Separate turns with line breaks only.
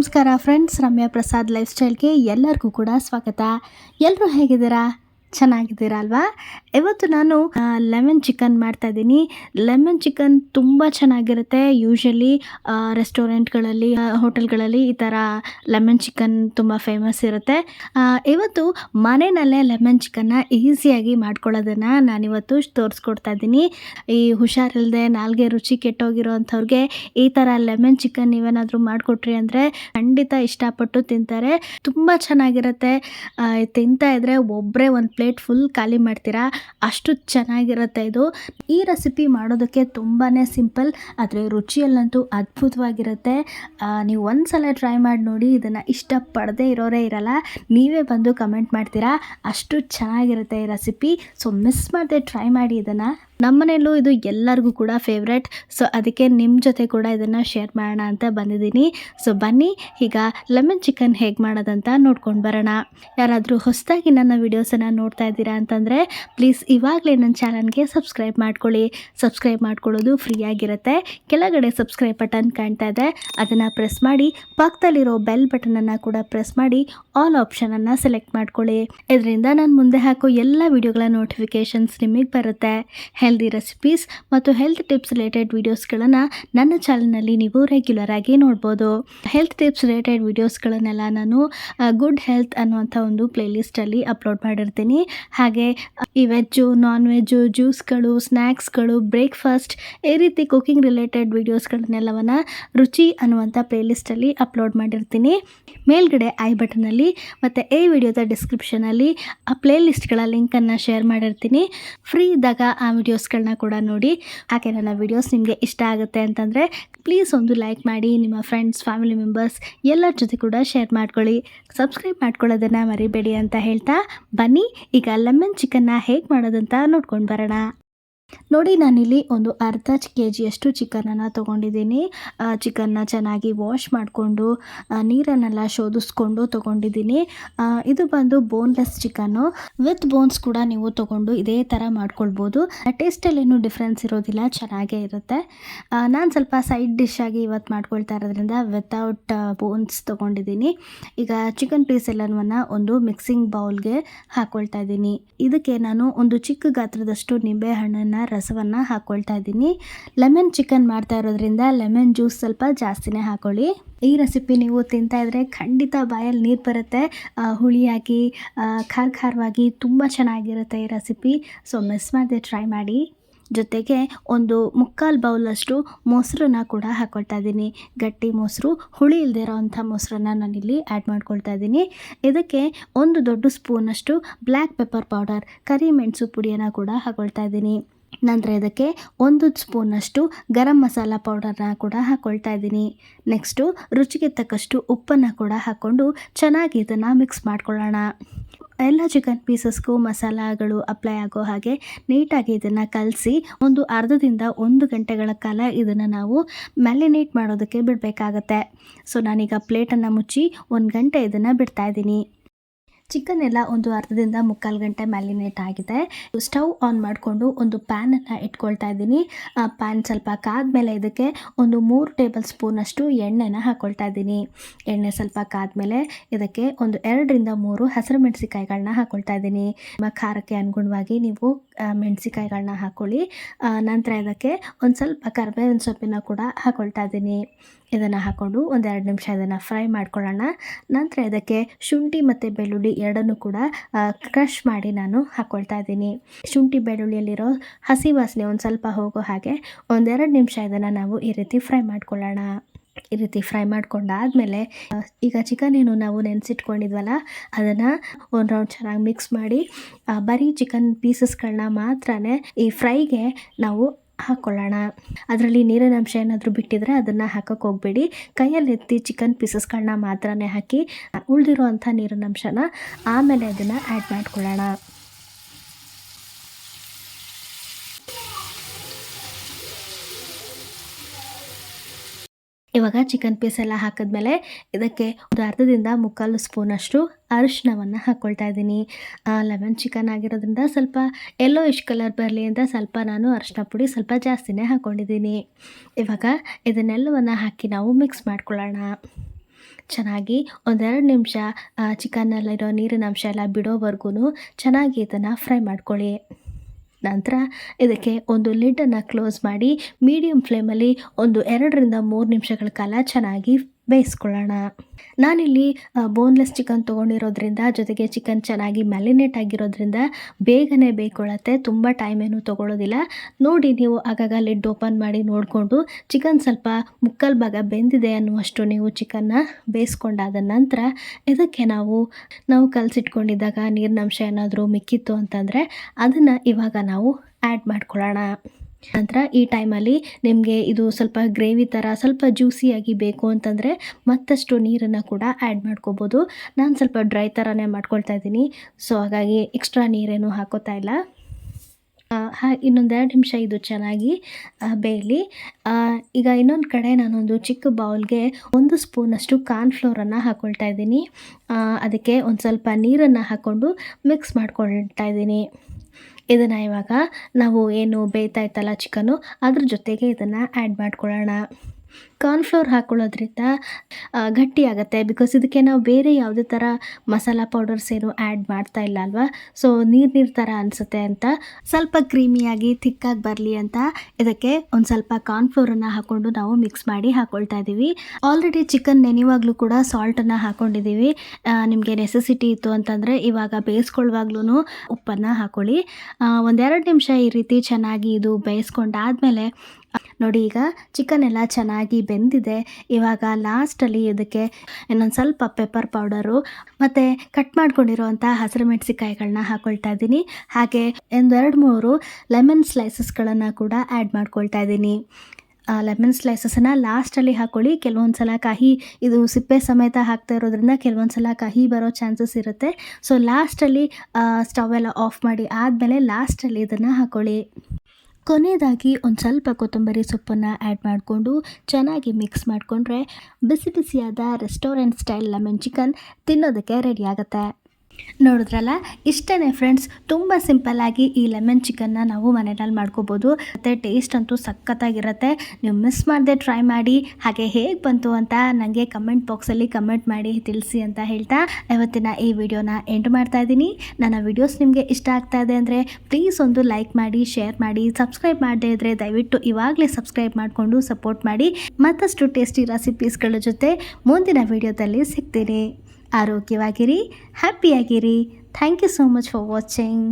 ನಮಸ್ಕಾರ friends Ramya Prasad life ಸ್ಟೈಲ್ಗೆ ಎಲ್ಲರಿಗೂ ಕೂಡ ಸ್ವಾಗತ. ಎಲ್ಲರೂ ಹೇಗಿದ್ದೀರಾ? ಚೆನ್ನಾಗಿದ್ದೀರಾ ಅಲ್ವಾ ಇವತ್ತು ನಾನು ಲೆಮನ್ ಚಿಕನ್ ಮಾಡ್ತಾ ಇದ್ದೀನಿ. ಲೆಮನ್ ಚಿಕನ್ ತುಂಬ ಚೆನ್ನಾಗಿರುತ್ತೆ. ಯೂಶಲಿ ರೆಸ್ಟೋರೆಂಟ್ಗಳಲ್ಲಿ ಹೋಟೆಲ್ಗಳಲ್ಲಿ ಈ ಥರ ಲೆಮನ್ ಚಿಕನ್ ತುಂಬ ಫೇಮಸ್ ಇರುತ್ತೆ. ಇವತ್ತು ಮನೆಯಲ್ಲೇ ಲೆಮನ್ ಚಿಕನ್ನ ಈಸಿಯಾಗಿ ಮಾಡ್ಕೊಳ್ಳೋದನ್ನು ನಾನಿವತ್ತು ತೋರಿಸ್ಕೊಡ್ತಾ ಇದ್ದೀನಿ. ಈ ಹುಷಾರಿಲ್ಲದೆ ನಾಲ್ಗೆ ರುಚಿ ಕೆಟ್ಟೋಗಿರೋ ಅಂಥವ್ರಿಗೆ ಈ ಥರ ಲೆಮನ್ ಚಿಕನ್ ನೀವೇನಾದರೂ ಮಾಡಿಕೊಟ್ರಿ ಅಂದರೆ ಖಂಡಿತ ಇಷ್ಟಪಟ್ಟು ತಿಂತಾರೆ. ತುಂಬ ಚೆನ್ನಾಗಿರುತ್ತೆ. ತಿಂತಾ ಇದ್ದರೆ ಒಬ್ಬರೇ ಒಂದು ಪ್ಲೇಟ್ ಫುಲ್ ಖಾಲಿ ಮಾಡ್ತೀರಾ? ಅಷ್ಟು ಚೆನ್ನಾಗಿರುತ್ತೆ ಇದು. ಈ ರೆಸಿಪಿ ಮಾಡೋದಕ್ಕೆ ತುಂಬಾ ಸಿಂಪಲ್, ಆದರೆ ರುಚಿಯಲ್ಲಂತೂ ಅದ್ಭುತವಾಗಿರುತ್ತೆ. ನೀವು ಒಂದು ಸಲ ಟ್ರೈ ಮಾಡಿ ನೋಡಿ, ಇದನ್ನು ಇಷ್ಟಪಡದೇ ಇರೋರೇ ಇರಲ್ಲ. ನೀವೇ ಬಂದು ಕಮೆಂಟ್ ಮಾಡ್ತೀರಾ? ಅಷ್ಟು ಚೆನ್ನಾಗಿರುತ್ತೆ ಈ ರೆಸಿಪಿ. ಸೊ ಮಿಸ್ ಮಾಡದೆ ಟ್ರೈ ಮಾಡಿ ಇದನ್ನು. ನಮ್ಮನೆಯಲ್ಲೂ ಇದು ಎಲ್ಲರಿಗೂ ಕೂಡ ಫೇವ್ರೆಟ್ ಸೊ ಅದಕ್ಕೆ ನಿಮ್ಮ ಜೊತೆ ಕೂಡ ಇದನ್ನು ಶೇರ್ ಮಾಡೋಣ ಅಂತ ಬಂದಿದ್ದೀನಿ. ಸೊ ಬನ್ನಿ, ಈಗ ಲೆಮನ್ ಚಿಕನ್ ಹೇಗೆ ಮಾಡೋದಂತ ನೋಡ್ಕೊಂಡು ಬರೋಣ. ಯಾರಾದರೂ ಹೊಸದಾಗಿ ನನ್ನ ವೀಡಿಯೋಸನ್ನು ನೋಡ್ತಾ ಇದ್ದೀರಾ ಅಂತಂದರೆ ಪ್ಲೀಸ್ ಇವಾಗಲೇ ನನ್ನ ಚಾನಲ್ಗೆ ಸಬ್ಸ್ಕ್ರೈಬ್ ಮಾಡ್ಕೊಳ್ಳಿ. ಸಬ್ಸ್ಕ್ರೈಬ್ ಮಾಡ್ಕೊಳ್ಳೋದು ಫ್ರೀಯಾಗಿರುತ್ತೆ ಕೆಳಗಡೆ ಸಬ್ಸ್ಕ್ರೈಬ್ ಬಟನ್ ಕಾಣ್ತಾ ಇದೆ. ಅದನ್ನು ಪ್ರೆಸ್ ಮಾಡಿ, ಪಕ್ಕದಲ್ಲಿರೋ ಬೆಲ್ ಬಟನನ್ನು ಕೂಡ ಪ್ರೆಸ್ ಮಾಡಿ ಆಲ್ ಆಪ್ಷನನ್ನು ಸೆಲೆಕ್ಟ್ ಮಾಡ್ಕೊಳ್ಳಿ. ಇದರಿಂದ ನಾನು ಮುಂದೆ ಹಾಕೋ ಎಲ್ಲ ವಿಡಿಯೋಗಳ ನೋಟಿಫಿಕೇಷನ್ಸ್ ನಿಮಗೆ ಬರುತ್ತೆ. ಹೆಲ್ದಿ ರೆಸಿಪೀಸ್ ಮತ್ತು ಹೆಲ್ತ್ ಟಿಪ್ಸ್ ರಿಲೇಟೆಡ್ ವೀಡಿಯೋಸ್ಗಳನ್ನು ನನ್ನ ಚಾನಲ್ನಲ್ಲಿ ನೀವು ರೆಗ್ಯುಲರ್ ಆಗಿ ನೋಡ್ಬೋದು. ಹೆಲ್ತ್ ಟಿಪ್ಸ್ ರಿಲೇಟೆಡ್ ವೀಡಿಯೋಸ್ಗಳನ್ನೆಲ್ಲ ನಾನು ಗುಡ್ ಹೆಲ್ತ್ ಅನ್ನುವಂಥ ಒಂದು ಪ್ಲೇಲಿಸ್ಟಲ್ಲಿ ಅಪ್ಲೋಡ್ ಮಾಡಿರ್ತೀನಿ. ಹಾಗೆ, ಈ ವೆಜ್ಜು ನಾನ್ ವೆಜ್ಜು ಜ್ಯೂಸ್ಗಳು ಸ್ನ್ಯಾಕ್ಸ್ಗಳು ಬ್ರೇಕ್ಫಾಸ್ಟ್ ಈ ರೀತಿ ಕುಕಿಂಗ್ ರಿಲೇಟೆಡ್ ವೀಡಿಯೋಸ್ಗಳನ್ನೆಲ್ಲವನ್ನು ರುಚಿ ಅನ್ನುವಂಥ ಪ್ಲೇಲಿಸ್ಟಲ್ಲಿ ಅಪ್ಲೋಡ್ ಮಾಡಿರ್ತೀನಿ. ಮೇಲ್ಗಡೆ ಐ ಬಟನಲ್ಲಿ ಮತ್ತು ಈ ವಿಡಿಯೋದ ಡಿಸ್ಕ್ರಿಪ್ಷನಲ್ಲಿ ಆ ಪ್ಲೇಲಿಸ್ಟ್ಗಳ ಲಿಂಕನ್ನು ಶೇರ್ ಮಾಡಿರ್ತೀನಿ. ಫ್ರೀ ಇದ್ದಾಗ ಆ ವಿಡಿಯೋಸ್ಗಳನ್ನ ಕೂಡ ನೋಡಿ, ಹಾಗೆ ನನ್ನ ವಿಡಿಯೋಸ್ ನಿಮಗೆ ಇಷ್ಟ ಆಗುತ್ತೆ ಅಂತಂದರೆ ಪ್ಲೀಸ್ ಒಂದು ಲೈಕ್ ಮಾಡಿ, ನಿಮ್ಮ ಫ್ರೆಂಡ್ಸ್ ಫ್ಯಾಮಿಲಿ ಮೆಂಬರ್ಸ್ ಎಲ್ಲರ ಜೊತೆ ಕೂಡ ಶೇರ್ ಮಾಡ್ಕೊಳ್ಳಿ. ಸಬ್ಸ್ಕ್ರೈಬ್ ಮಾಡ್ಕೊಳ್ಳೋದನ್ನು ಮರಿಬೇಡಿ ಅಂತ ಹೇಳ್ತಾ ಬನ್ನಿ. ಈಗ ಲೆಮನ್ ಚಿಕನ್ನ ಹೇಗೆ ಮಾಡೋದಂತ ನೋಡ್ಕೊಂಡು ಬರೋಣ. ನೋಡಿ, ನಾನಿಲ್ಲಿ ಒಂದು ಅರ್ಧ ಕೆ ಜಿಯಷ್ಟು ಚಿಕನನ್ನು ತೊಗೊಂಡಿದ್ದೀನಿ. ಚಿಕನ್ನ ಚೆನ್ನಾಗಿ ವಾಶ್ ಮಾಡಿಕೊಂಡು ನೀರನ್ನೆಲ್ಲ ಶೋಧಿಸ್ಕೊಂಡು ತೊಗೊಂಡಿದ್ದೀನಿ. ಇದು ಬಂದು ಬೋನ್ಲೆಸ್ ಚಿಕನ್ನು. ವಿತ್ ಬೋನ್ಸ್ ಕೂಡ ನೀವು ತೊಗೊಂಡು ಇದೇ ಥರ ಮಾಡ್ಕೊಳ್ಬೋದು. ಟೇಸ್ಟಲ್ಲಿ ಏನು ಡಿಫ್ರೆನ್ಸ್ ಇರೋದಿಲ್ಲ, ಚೆನ್ನಾಗೇ ಇರುತ್ತೆ. ನಾನು ಸ್ವಲ್ಪ ಸೈಡ್ ಡಿಶ್ ಆಗಿ ಇವತ್ತು ಮಾಡ್ಕೊಳ್ತಾ ಇರೋದ್ರಿಂದ ವಿತೌಟ್ ಬೋನ್ಸ್ ತೊಗೊಂಡಿದ್ದೀನಿ. ಈಗ ಚಿಕನ್ ಪೀಸ್ ಎಲ್ಲವನ್ನು ಒಂದು ಮಿಕ್ಸಿಂಗ್ ಬೌಲ್ಗೆ ಹಾಕ್ಕೊಳ್ತಾ ಇದ್ದೀನಿ. ಇದಕ್ಕೆ ನಾನು ಒಂದು ಚಿಕ್ಕ ಗಾತ್ರದಷ್ಟು ನಿಂಬೆ ಹಣ್ಣನ್ನು ರಸವನ್ನು ಹಾಕ್ಕೊಳ್ತಾ ಇದ್ದೀನಿ. ಲೆಮನ್ ಚಿಕನ್ ಮಾಡ್ತಾ ಇರೋದ್ರಿಂದ ಲೆಮನ್ ಜ್ಯೂಸ್ ಸ್ವಲ್ಪ ಜಾಸ್ತಿನೇ ಹಾಕೊಳ್ಳಿ. ಈ ರೆಸಿಪಿ ನೀವು ತಿಂತಾ ಇದ್ರೆ ಖಂಡಿತ ಬಾಯಲ್ಲಿ ನೀರು ಬರುತ್ತೆ. ಹುಳಿಯಾಗಿ ಖಾರ ಖಾರವಾಗಿ ತುಂಬ ಚೆನ್ನಾಗಿರುತ್ತೆ ಈ ರೆಸಿಪಿ ಸೊ ಮಿಸ್ ಮಾಡದೆ ಟ್ರೈ ಮಾಡಿ. ಜೊತೆಗೆ ಒಂದು ಮುಕ್ಕಾಲು ಬೌಲಷ್ಟು ಮೊಸರನ್ನ ಕೂಡ ಹಾಕ್ಕೊಳ್ತಾ ಇದ್ದೀನಿ. ಗಟ್ಟಿ ಮೊಸರು, ಹುಳಿ ಇಲ್ಲದೆ ಇರೋವಂಥ ಮೊಸರನ್ನ ನಾನಿಲ್ಲಿ ಆ್ಯಡ್ ಮಾಡ್ಕೊಳ್ತಾ ಇದ್ದೀನಿ. ಇದಕ್ಕೆ ಒಂದು ದೊಡ್ಡ ಸ್ಪೂನಷ್ಟು ಬ್ಲ್ಯಾಕ್ ಪೆಪ್ಪರ್ ಪೌಡರ್ ಕರಿಮೆಣಸು ಪುಡಿಯನ್ನು ಕೂಡ ಹಾಕ್ಕೊಳ್ತಾ ಇದ್ದೀನಿ. ನಂತರ ಇದಕ್ಕೆ ಒಂದು ಸ್ಪೂನಷ್ಟು ಗರಂ ಮಸಾಲ ಪೌಡರ್ನ ಕೂಡ ಹಾಕ್ಕೊಳ್ತಾ ಇದ್ದೀನಿ. ನೆಕ್ಸ್ಟು ರುಚಿಗೆ ತಕ್ಕಷ್ಟು ಉಪ್ಪನ್ನು ಕೂಡ ಹಾಕ್ಕೊಂಡು ಚೆನ್ನಾಗಿ ಇದನ್ನು ಮಿಕ್ಸ್ ಮಾಡ್ಕೊಳ್ಳೋಣ. ಎಲ್ಲ ಚಿಕನ್ ಪೀಸಸ್ಗೂ ಮಸಾಲಗಳು ಅಪ್ಲೈ ಆಗೋ ಹಾಗೆ ನೀಟಾಗಿ ಇದನ್ನು ಕಲಸಿ ಒಂದು ಅರ್ಧದಿಂದ ಒಂದು ಗಂಟೆಗಳ ಕಾಲ ಇದನ್ನು ನಾವು ಮ್ಯಾಲಿನೇಟ್ ಮಾಡೋದಕ್ಕೆ ಬಿಡಬೇಕಾಗತ್ತೆ. ಸೊ ನಾನೀಗ ಪ್ಲೇಟನ್ನು ಮುಚ್ಚಿ ಒಂದು ಗಂಟೆ ಇದನ್ನು ಬಿಡ್ತಾ ಇದ್ದೀನಿ. ಚಿಕನ್ ಎಲ್ಲ ಒಂದು ಅರ್ಧದಿಂದ ಮುಕ್ಕಾಲು ಗಂಟೆ ಮ್ಯಾಲಿನೇಟ್ ಆಗಿದೆ. ಸ್ಟವ್ ಆನ್ ಮಾಡಿಕೊಂಡು ಒಂದು ಪ್ಯಾನನ್ನು ಇಟ್ಕೊಳ್ತಾ ಇದ್ದೀನಿ. ಪ್ಯಾನ್ ಸ್ವಲ್ಪ ಕಾದ್ಮೇಲೆ ಇದಕ್ಕೆ ಒಂದು ಮೂರು ಟೇಬಲ್ ಸ್ಪೂನಷ್ಟು ಎಣ್ಣೆನ ಹಾಕ್ಕೊಳ್ತಾ ಇದ್ದೀನಿ. ಎಣ್ಣೆ ಸ್ವಲ್ಪ ಕಾದ್ಮೇಲೆ ಇದಕ್ಕೆ ಒಂದು ಎರಡರಿಂದ ಮೂರು ಹಸಿರು ಮೆಣಸಿಕಾಯಿಗಳನ್ನ ಹಾಕ್ಕೊಳ್ತಾ ಇದ್ದೀನಿ. ನಿಮ್ಮ ಖಾರಕ್ಕೆ ಅನುಗುಣವಾಗಿ ನೀವು ಮೆಣಸಿಕಾಯಿಗಳನ್ನ ಹಾಕ್ಕೊಳ್ಳಿ ನಂತರ ಇದಕ್ಕೆ ಒಂದು ಸ್ವಲ್ಪ ಕರ್ಬೇವಿನ ಸೊಪ್ಪಿನ ಕೂಡ ಹಾಕ್ಕೊಳ್ತಾ ಇದ್ದೀನಿ. ಇದನ್ನು ಹಾಕ್ಕೊಂಡು ಒಂದೆರಡು ನಿಮಿಷ ಇದನ್ನು ಫ್ರೈ ಮಾಡ್ಕೊಳ್ಳೋಣ. ನಂತರ ಇದಕ್ಕೆ ಶುಂಠಿ ಮತ್ತು ಬೆಳ್ಳುಳ್ಳಿ ಎರಡನ್ನೂ ಕೂಡ ಕ್ರಷ್ ಮಾಡಿ ನಾನು ಹಾಕ್ಕೊಳ್ತಾ ಇದ್ದೀನಿ. ಶುಂಠಿ ಬೆಳ್ಳುಳ್ಳಿಯಲ್ಲಿರೋ ಹಸಿ ವಾಸನೆ ಒಂದು ಸ್ವಲ್ಪ ಹೋಗೋ ಹಾಗೆ ಒಂದೆರಡು ನಿಮಿಷ ಇದನ್ನು ನಾವು ಈ ರೀತಿ ಫ್ರೈ ಮಾಡ್ಕೊಳ್ಳೋಣ. ಈ ರೀತಿ ಫ್ರೈ ಮಾಡ್ಕೊಂಡಾದಮೇಲೆ ಈಗ ಚಿಕನ್ ಏನು ನಾವು ನೆನೆಸಿಟ್ಕೊಂಡಿದ್ವಲ್ಲ, ಅದನ್ನು ಒಂದು ರೌಂಡ್ ಚೆನ್ನಾಗಿ ಮಿಕ್ಸ್ ಮಾಡಿ ಬರೀ ಚಿಕನ್ ಪೀಸಸ್ಗಳನ್ನ ಮಾತ್ರ ಈ ಫ್ರೈಗೆ ನಾವು ಹಾಕ್ಕೊಳ್ಳೋಣ ಅದರಲ್ಲಿ ನೀರಿನ ಅಂಶ ಏನಾದರೂ ಬಿಟ್ಟಿದ್ರೆ ಅದನ್ನು ಹಾಕೋಕ್ಕೆ ಹೋಗಬೇಡಿ. ಕೈಯಲ್ಲಿ ಎತ್ತಿ ಚಿಕನ್ ಪೀಸಸ್ಗಳನ್ನ ಮಾತ್ರನೇ ಹಾಕಿ ಉಳಿದಿರೋ ಅಂಥ ನೀರಿನ ಅಂಶನ ಆಮೇಲೆ ಅದನ್ನು ಆ್ಯಡ್ ಮಾಡ್ಕೊಳ್ಳೋಣ. ಇವಾಗ ಚಿಕನ್ ಪೀಸ್ ಎಲ್ಲ ಹಾಕಿದ್ಮೇಲೆ ಇದಕ್ಕೆ ಒಂದು ಅರ್ಧದಿಂದ ಮುಕ್ಕಾಲು ಸ್ಪೂನಷ್ಟು ಅರಿಶಿನವನ್ನು ಹಾಕ್ಕೊಳ್ತಾ ಇದ್ದೀನಿ. ಲೆಮನ್ ಚಿಕನ್ ಆಗಿರೋದ್ರಿಂದ ಸ್ವಲ್ಪ ಎಲ್ಲೋ ಇಶ್ ಕಲರ್ ಬರಲಿ ಅಂತ ಸ್ವಲ್ಪ ನಾನು ಅರಿಶಿನ ಪುಡಿ ಸ್ವಲ್ಪ ಜಾಸ್ತಿನೇ ಹಾಕ್ಕೊಂಡಿದ್ದೀನಿ ಇವಾಗ ಇದನ್ನೆಲ್ಲವನ್ನು ಹಾಕಿ ನಾವು ಮಿಕ್ಸ್ ಮಾಡ್ಕೊಳ್ಳೋಣ. ಚೆನ್ನಾಗಿ ಒಂದೆರಡು ನಿಮಿಷ ಚಿಕನ್ನಲ್ಲಿರೋ ನೀರಿನ ಅಂಶ ಎಲ್ಲ ಬಿಡೋವರೆಗೂ ಚೆನ್ನಾಗಿ ಇದನ್ನು ಫ್ರೈ ಮಾಡ್ಕೊಳ್ಳಿ. ನಂತರ ಇದಕ್ಕೆ ಒಂದು ಲಿಡ್ಡನ್ನು ಕ್ಲೋಸ್ ಮಾಡಿ ಮೀಡಿಯಮ್ ಫ್ಲೇಮಲ್ಲಿ ಒಂದು ಎರಡರಿಂದ ಮೂರು ನಿಮಿಷಗಳ ಕಾಲ ಚೆನ್ನಾಗಿ ಬೇಯಿಸ್ಕೊಳ್ಳೋಣ. ನಾನಿಲ್ಲಿ ಬೋನ್ಲೆಸ್ ಚಿಕನ್ ತೊಗೊಂಡಿರೋದ್ರಿಂದ, ಜೊತೆಗೆ ಚಿಕನ್ ಚೆನ್ನಾಗಿ ಮ್ಯಾಲಿನೇಟ್ ಆಗಿರೋದ್ರಿಂದ ಬೇಗನೆ ಬೇಯ್ಕೊಳ್ಳುತ್ತೆ. ತುಂಬ ಟೈಮ್ ಏನು ತೊಗೊಳ್ಳೋದಿಲ್ಲ ನೋಡಿ ನೀವು ಆಗಾಗ ಲಿಡ್ ಓಪನ್ ಮಾಡಿ ನೋಡಿಕೊಂಡು ಚಿಕನ್ ಸ್ವಲ್ಪ ಮುಕ್ಕಲ್ ಭಾಗ ಬೆಂದಿದೆ ಅನ್ನುವಷ್ಟು ನೀವು ಚಿಕನ್ನ ಬೇಯಿಸ್ಕೊಂಡಾದ ನಂತರ, ಇದಕ್ಕೆ ನಾವು ನಾವು ಕಲಸಿಟ್ಕೊಂಡಿದ್ದಾಗ ನೀರಿನ ಅಂಶ ಏನಾದರೂ ಮಿಕ್ಕಿತ್ತು ಅಂತಂದರೆ, ಅದನ್ನು ಇವಾಗ ನಾವು ಆ್ಯಡ್ ಮಾಡ್ಕೊಳ್ಳೋಣ. ನಂತರ ಈ ಟೈಮಲ್ಲಿ ನಿಮಗೆ ಇದು ಸ್ವಲ್ಪ ಗ್ರೇವಿ ಥರ ಸ್ವಲ್ಪ ಜ್ಯೂಸಿಯಾಗಿ ಬೇಕು ಅಂತಂದರೆ ಮತ್ತಷ್ಟು ನೀರನ್ನು ಕೂಡ ಆ್ಯಡ್ ಮಾಡ್ಕೋಬೋದು. ನಾನು ಸ್ವಲ್ಪ ಡ್ರೈ ಥರನೇ ಮಾಡ್ಕೊಳ್ತಾ ಇದ್ದೀನಿ. ಸೊ ಹಾಗಾಗಿ ಎಕ್ಸ್ಟ್ರಾ ನೀರೇನು ಹಾಕೋತಾ ಇಲ್ಲ. ಹಾ ಇನ್ನೊಂದೆರಡು ನಿಮಿಷ ಇದು ಚೆನ್ನಾಗಿ ಬೇಯಲಿ. ಈಗ ಇನ್ನೊಂದು ಕಡೆ ನಾನೊಂದು ಚಿಕ್ಕ ಬೌಲ್ಗೆ ಒಂದು ಸ್ಪೂನಷ್ಟು ಕಾರ್ನ್ಫ್ಲೋರನ್ನು ಹಾಕ್ಕೊಳ್ತಾ ಇದ್ದೀನಿ. ಅದಕ್ಕೆ ಒಂದು ಸ್ವಲ್ಪ ನೀರನ್ನು ಹಾಕ್ಕೊಂಡು ಮಿಕ್ಸ್ ಮಾಡ್ಕೊಳ್ತಾ ಇದ್ದೀನಿ. ಇದನ್ನು ಇವಾಗ ನಾವು ಏನು ಬೇಯ್ತಾ ಇತ್ತಲ್ಲ ಚಿಕನು ಅದ್ರ ಜೊತೆಗೆ ಇದನ್ನು ಆ್ಯಡ್ ಮಾಡ್ಕೊಳ್ಳೋಣ. ಕಾರ್ನ್ಫ್ಲೋರ್ ಹಾಕ್ಕೊಳ್ಳೋದ್ರಿಂದ ಗಟ್ಟಿ ಆಗುತ್ತೆ ಬಿಕಾಸ್ ಇದಕ್ಕೆ ನಾವು ಬೇರೆ ಯಾವುದೇ ಥರ ಮಸಾಲ ಪೌಡರ್ಸ್ ಏನು ಆ್ಯಡ್ ಮಾಡ್ತಾ ಇಲ್ಲ ಅಲ್ವಾ? ಸೊ ನೀರು ನೀರು ಥರ ಅನಿಸುತ್ತೆ ಅಂತ. ಸ್ವಲ್ಪ ಕ್ರೀಮಿಯಾಗಿ, ಥಿಕ್ಕಾಗಿ ಬರಲಿ ಅಂತ ಇದಕ್ಕೆ ಒಂದು ಸ್ವಲ್ಪ ಕಾರ್ನ್ ಫ್ಲೋರನ್ನು ಹಾಕ್ಕೊಂಡು ನಾವು ಮಿಕ್ಸ್ ಮಾಡಿ ಹಾಕ್ಕೊಳ್ತಾ ಇದ್ದೀವಿ ಆಲ್ರೆಡಿ ಚಿಕನ್ ನೆನೆಯುವಾಗಲೂ ಕೂಡ ಸಾಲ್ಟನ್ನು ಹಾಕ್ಕೊಂಡಿದ್ದೀವಿ ನಿಮಗೆ ನೆಸೆಸಿಟಿ ಇತ್ತು ಅಂತಂದರೆ ಇವಾಗ ಬೇಯಿಸ್ಕೊಳ್ಳುವಾಗ್ಲೂ ಉಪ್ಪನ್ನು ಹಾಕ್ಕೊಳ್ಳಿ ಒಂದೆರಡು ನಿಮಿಷ ಈ ರೀತಿ ಚೆನ್ನಾಗಿ ಇದು ಬೇಯಿಸ್ಕೊಂಡಾದಮೇಲೆ, ನೋಡಿ ಈಗ ಚಿಕನ್ ಎಲ್ಲ ಚೆನ್ನಾಗಿ ಬೆಂದಿದೆ. ಇವಾಗ ಲಾಸ್ಟಲ್ಲಿ ಇದಕ್ಕೆ ಇನ್ನೊಂದು ಸ್ವಲ್ಪ ಪೆಪ್ಪರ್ ಪೌಡರು ಮತ್ತು ಕಟ್ ಮಾಡ್ಕೊಂಡಿರೋವಂಥ ಹಸಿರು ಮೆಣಸಿಕಾಯಿಗಳನ್ನ ಹಾಕ್ಕೊಳ್ತಾ ಇದ್ದೀನಿ. ಹಾಗೆ ಒಂದೆರಡು ಮೂರು ಲೆಮನ್ ಸ್ಲೈಸಸ್ಗಳನ್ನು ಕೂಡ ಆ್ಯಡ್ ಮಾಡ್ಕೊಳ್ತಾ ಇದ್ದೀನಿ. ಲೆಮನ್ ಸ್ಲೈಸಸನ್ನು ಲಾಸ್ಟಲ್ಲಿ ಹಾಕ್ಕೊಳ್ಳಿ ಕೆಲವೊಂದು ಸಲ ಕಹಿ ಇದು ಸಿಪ್ಪೆ ಸಮೇತ ಹಾಕ್ತಾ ಇರೋದ್ರಿಂದ ಕೆಲವೊಂದು ಸಲ ಕಹಿ ಬರೋ ಚಾನ್ಸಸ್ ಇರುತ್ತೆ. ಸೊ ಲಾಸ್ಟಲ್ಲಿ ಸ್ಟವ್ ಎಲ್ಲ ಆಫ್ ಮಾಡಿ ಆದಮೇಲೆ ಲಾಸ್ಟಲ್ಲಿ ಇದನ್ನು ಹಾಕ್ಕೊಳ್ಳಿ ಕೊನೆಯದಾಗಿ ಒಂದು ಸ್ವಲ್ಪ ಕೊತ್ತಂಬರಿ ಸೊಪ್ಪನ್ನು ಆ್ಯಡ್ ಮಾಡಿಕೊಂಡು ಚೆನ್ನಾಗಿ ಮಿಕ್ಸ್ ಮಾಡಿಕೊಂಡ್ರೆ ಬಿಸಿ ಬಿಸಿಯಾದ ರೆಸ್ಟೋರೆಂಟ್ ಸ್ಟೈಲ್ ಲೆಮನ್ ಚಿಕನ್ ತಿನ್ನೋದಕ್ಕೆ ರೆಡಿ ಆಗುತ್ತೆ. ನೋಡಿದ್ರಲ್ಲ? ಇಷ್ಟೇ ಫ್ರೆಂಡ್ಸ್ ತುಂಬ ಸಿಂಪಲ್ಲಾಗಿ ಈ ಲೆಮನ್ ಚಿಕನ್ನ ನಾವು ಮನೆಯಲ್ಲಿ ಮಾಡ್ಕೋಬೋದು. ಮತ್ತು ಟೇಸ್ಟ್ ಅಂತೂ ಸಖತ್ತಾಗಿರುತ್ತೆ. ನೀವು ಮಿಸ್ ಮಾಡದೆ ಟ್ರೈ ಮಾಡಿ. ಹಾಗೆ ಹೇಗೆ ಬಂತು ಅಂತ ನನಗೆ ಕಮೆಂಟ್ ಬಾಕ್ಸಲ್ಲಿ ಕಮೆಂಟ್ ಮಾಡಿ ತಿಳಿಸಿ ಅಂತ ಹೇಳ್ತಾ ಇವತ್ತಿನ ಈ ವಿಡಿಯೋನ ಎಂಡ್ ಮಾಡ್ತಾ ಇದ್ದೀನಿ. ನನ್ನ ವಿಡಿಯೋಸ್ ನಿಮಗೆ ಇಷ್ಟ ಆಗ್ತಾ ಇದೆ ಅಂದರೆ ಪ್ಲೀಸ್ ಒಂದು ಲೈಕ್ ಮಾಡಿ ಶೇರ್ ಮಾಡಿ ಸಬ್ಸ್ಕ್ರೈಬ್ ಮಾಡದೇ ಇದ್ದರೆ ದಯವಿಟ್ಟು ಇವಾಗಲೇ ಸಬ್ಸ್ಕ್ರೈಬ್ ಮಾಡಿಕೊಂಡು ಸಪೋರ್ಟ್ ಮಾಡಿ. ಮತ್ತಷ್ಟು ಟೇಸ್ಟಿ ರೆಸಿಪೀಸ್ಗಳ ಜೊತೆ ಮುಂದಿನ ವಿಡಿಯೋದಲ್ಲಿ ಸಿಗ್ತೀನಿ. ಆರೋಗ್ಯವಾಗಿರಿ ಹ್ಯಾಪಿಯಾಗಿರಿ thank you so much for watching